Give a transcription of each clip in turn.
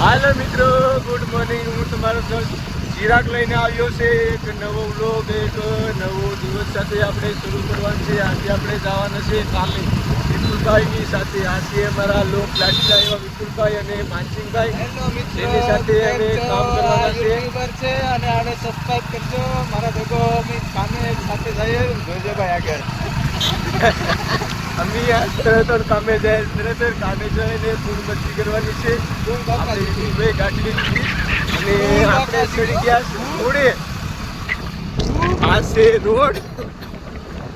હાલો મિત્રો good morning હું તમારો સર ચિરાગ લઈને આવ્યો છે. એક નવો વ્લોગ એક નવો દિવસ સાથે આપણે શરૂ કરવાનું છે. આજે આપણે જવાના છે કાલે વિપુલભાઈની સાથે. આ છે અમારા લોક લાઠીલા એવા વિપુલભાઈ અને માનસિંહભાઈ. એની સાથે અમે કામ કરવાના છે. છે અને આને સબસ્ક્રાઈબ કરજો. મારા ભેગો અમે કામે સાથે જઈએ. જોજો ભાઈ આગળ. અમે આ તરત કામે જાય તરત કામે જઈને મસ્તી કરવાની છે. આપણે અને આપણે ચડી ગયા રોડે. આ છે રોડ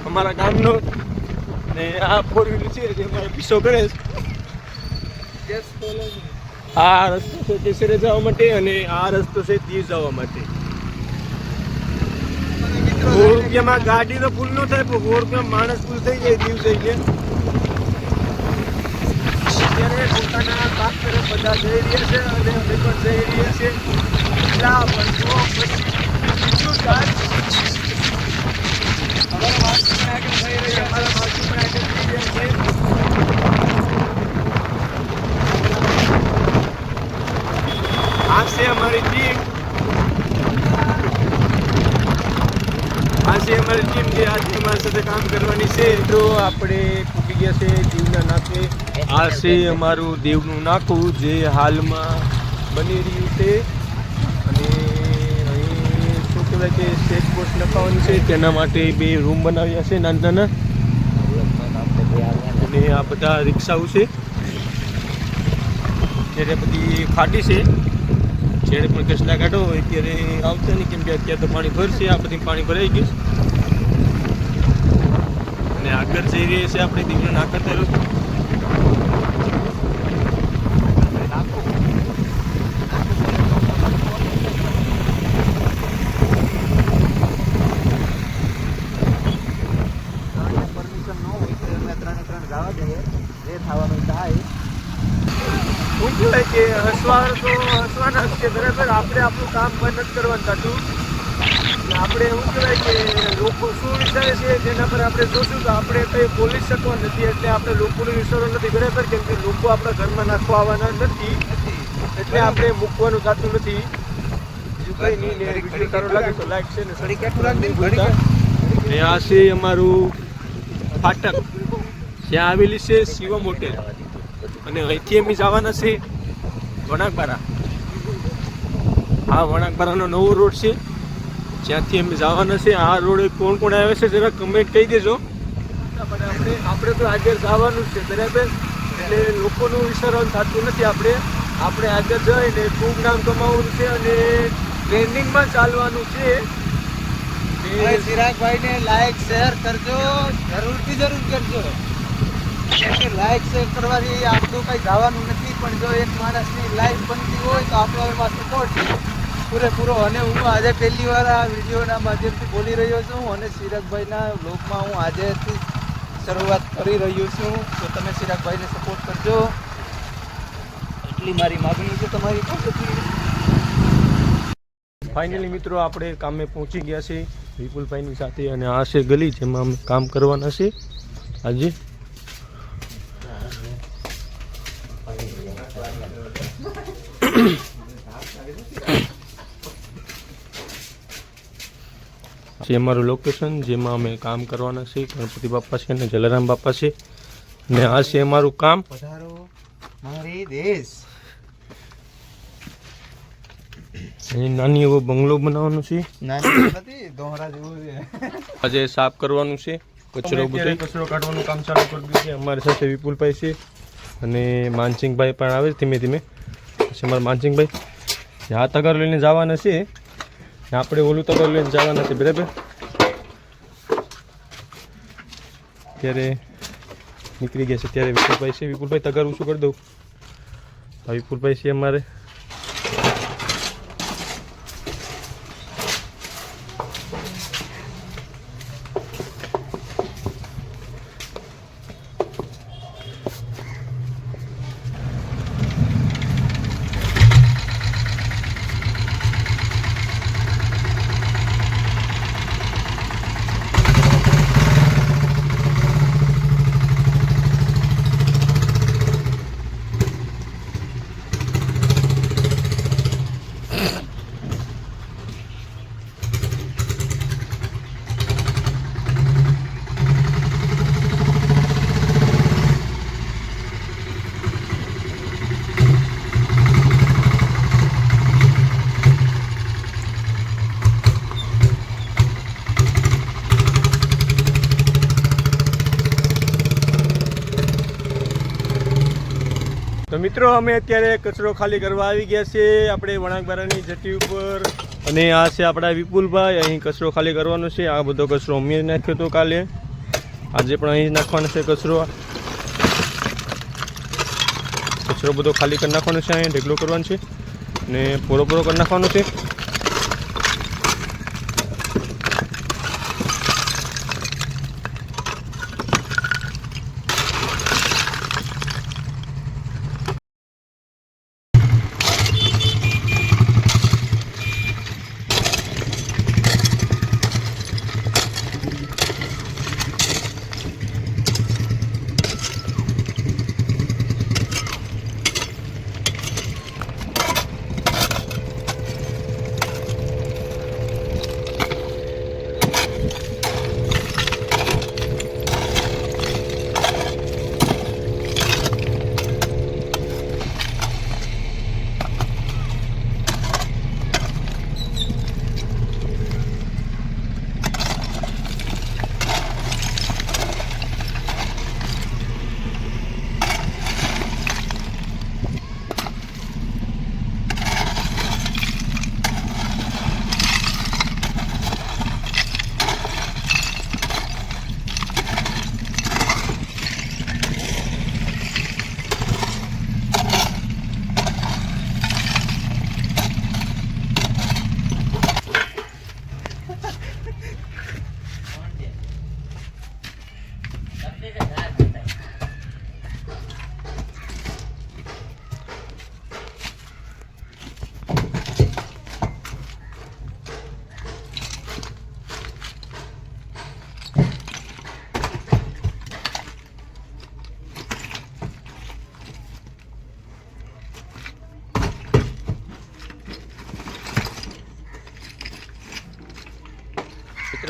અમારા ગામનો. ને આ ફોર વ્હીલર છે જે અમારો પીછો કરે છે. આ રસ્તો છે કેસરે જવા માટે અને આ રસ્તો છે દીવ જવા માટે. અને સો ગાડી તો ફૂલ ન થાય, પણ માણસ ફૂલ થઈ જાય દીવ જઈને અત્યારે પોતાના કામ તરફ બધા જઈ રહ્યા છે અને અમે પણ જઈ રહ્યા છે પણ વર્ષો પછી બીજું કામ અમારા માણસો પણ આગળ થઈ રહ્યા અમારા માણસો પણ આગળ જઈ રહ્યા છે આ છે અમારી ટીમ આ છે અમારી ટીમ જે આજે અમારી સાથે કામ તો આપણે પૂકી ગયા છે દીવના નાકે. આ છે અમારું દેવનું નાકું, જે હાલમાં બની રહ્યું છે. અને અહીં શું કહેવાય કે સ્ટેજ પોસ્ટ લખાવવાનું છે, તેના માટે બે રૂમ બનાવ્યા છે નાના નાના અને આ બધા રિક્ષાઓ છે. જ્યારે બધી ફાટી છે, જ્યારે પણ કચરા કાઢો હોય ત્યારે આવશે નહીં, કેમ કે અત્યારે તો પાણી ભરશે, આ બધી પાણી ભરાઈ ગયું છે. અને આગળ જઈ રહી છે આપણી દીવના નાકા તરફ જે શું કહેવાય કે હસવા તો હસવાના જ છે બરાબર? આપણે આપણું કામ બંધ નથી કરવાનું અને આપણે એવું કહેવાય કે લોકો શું વિચારે છે જેના પર આપણે જોશું તો આપણે કંઈ બોલી શકવા નથી એટલે આપણે લોકોને વિચારો નથી. બરાબર કેમ કે લોકો આપણા ઘરમાં નાખવા આવવાના નથી એટલે આપણે મૂકવાનું થતું નથી. બીજું કંઈ નહીં ને વીડિયો સારો લાગે તો લાઈક છે ને ઘડી કેટલું રાખ દે ને, ઘડી કે- ને આ છે અમારું ફાટક. ત્યાં આવેલી છે શિવમ હોટેલ અને અહીંથી અમે જવાના છે વણાકબારા. આ વણાકબારાનો નવો રોડ છે. જ્યાંથી અમે જવાના છે આ રોડે કોણ કોણ આવે છે જરા કમેન્ટ કહી દેજો. આપણે આપણે તો આગળ જવાનું જ છે બરાબર? એટલે લોકોનું વિચારવાનું થતું નથી આપણે. આપણે આગળ જઈને ખૂબ નામ કમાવવાનું છે અને ટ્રેન્ડિંગમાં ચાલવાનું છે. ચિરાગભાઈને લાઈક શેર કરજો. જરૂરથી જરૂર કરજો. લાઈક શેર કરવાથી આપણું કંઈ જવાનું નથી પણ જો એક માણસની લાઈફ બનતી હોય તો આપણો એમાં સપોર્ટ છે. પૂરેપૂરો અને હું આજે પહેલી વાર આ વિડીયોના માધ્યમથી બોલી રહ્યો છું અને સિરાજભાઈના બ્લોગમાં હું આજેથી શરૂઆત કરી રહ્યો છું. તો તમે સિરાજભાઈને સપોર્ટ કરજો. એટલી મારી માગણી છે તમારી ફાઇનલી મિત્રો, આપણે કામે પહોંચી ગયા છે વિપુલભાઈની સાથે અને આ છે ગલી જેમાં અમે કામ કરવાના છે આજે છે અમારું લોકેશન જેમાં અમે કામ કરવાના છે ગણપતિ બાપા છે અને જલારામ બાપા છે. અને આ છે અમારું કામ. પધારો મારી દેશ. નાની એવો બંગલો બનાવવાનો છે. નાની નથી દોહરા જેવું છે. આજે સાફ કરવાનું છે કચરો બધો. કચરો કાઢવાનું કામ ચાલુ કરી દીધું છે. અમારી સાથે વિપુલભાઈ છે અને માનસિંહભાઈ પણ આવે છે ધીમે ધીમે. પછી અમારા માનસિંહભાઈ હાથ અગર લઈને જવાના છે. ને આપણે ઓલું તગાર લઈને જવાના નથી બરાબર? ત્યારે નીકળી ગયા છે, ત્યારે વિપુલભાઈ છે. વિપુલભાઈ, તગાર શું કરી દઉં? વિપુલભાઈ છે અમારે. મિત્રો, અમે અત્યારે કચરો ખાલી કરવા આવી ગયા છે આપણે વણાકબારાની જટી ઉપર અને આ છે આપણા વિપુલભાઈ. અહીં કચરો ખાલી કરવાનો છે. આ બધો કચરો અમે નાખ્યો હતો કાલે. આજે પણ અહીં નાખવાનો છે કચરો. કચરો બધો ખાલી કરી નાખવાનો છે. અહીં ઢેગલો કરવાનો છે. ને પૂરો પૂરો કરી નાખવાનો છે.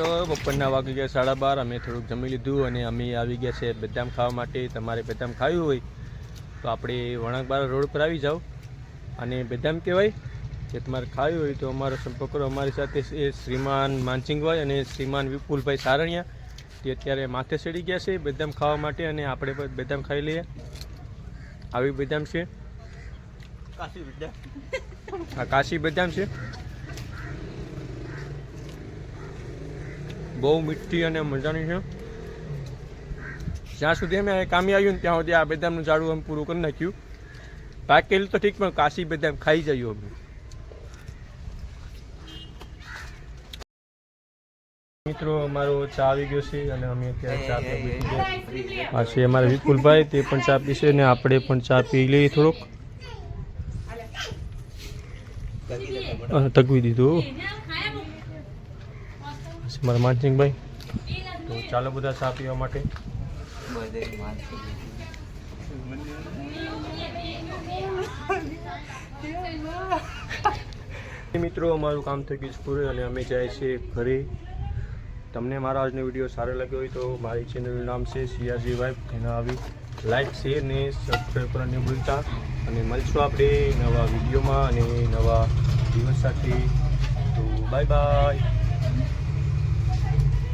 મિત્રો બપોરના વાગી ગયા સાડા બાર. અમે થોડુંક જમી લીધું અને અમે આવી ગયા છે બદામ ખાવા માટે. તમારે બદામ ખાવું હોય તો આપણે વણાકબારા રોડ પર આવી જાઓ. અને બદામ કહેવાય કે તમારે ખાવી હોય તો અમારો સંપર્ક કરો. અમારી સાથે એ શ્રીમાન માનસિંગભાઈ અને શ્રીમાન વિપુલભાઈ સારણિયા. તે અત્યારે માથે ચડી ગયા છે બદામ ખાવા માટે અને આપણે પણ બદામ ખાઈ લઈએ. આવી બદામ છે. હા કાશી બદામ છે. બહુ મીઠી અને મજાની છે. જ્યાં સુધી અમે કામી આવ્યું ને ત્યાં સુધી આ બદામનું ઝાડું અમે પૂરું કરી નાખ્યું. પાકેલું તો ઠીક પણ કાશી બદામ ખાઈ જઈએ અમે. મિત્રો અમારો ચા આવી ગયો છે અને અમે અત્યારે ચા પી ગયા આ છે અમારા વિપુલભાઈ તે પણ ચા પીશે અને આપણે પણ ચા પી લઈએ થોડોક. તકવી દીધું. છે મારા માનસિંહભાઈ. તો ચાલો બધા ચા પીવા માટે. મિત્રો, અમારું કામ થઈ ગયું પૂરું અને અમે જાય છે ઘરે. તમને મારા આજનો વીડિયો સારો લાગ્યો હોય તો મારી ચેનલનું નામ છે સિયાજી વાઇફ એના આવી લાઈક શેર ને સબસ્ક્રાઈબ કરવાની ભૂલતા. અને મળશું આપણે નવા વિડીયોમાં અને નવા દિવસ સાથે. તો બાય બાય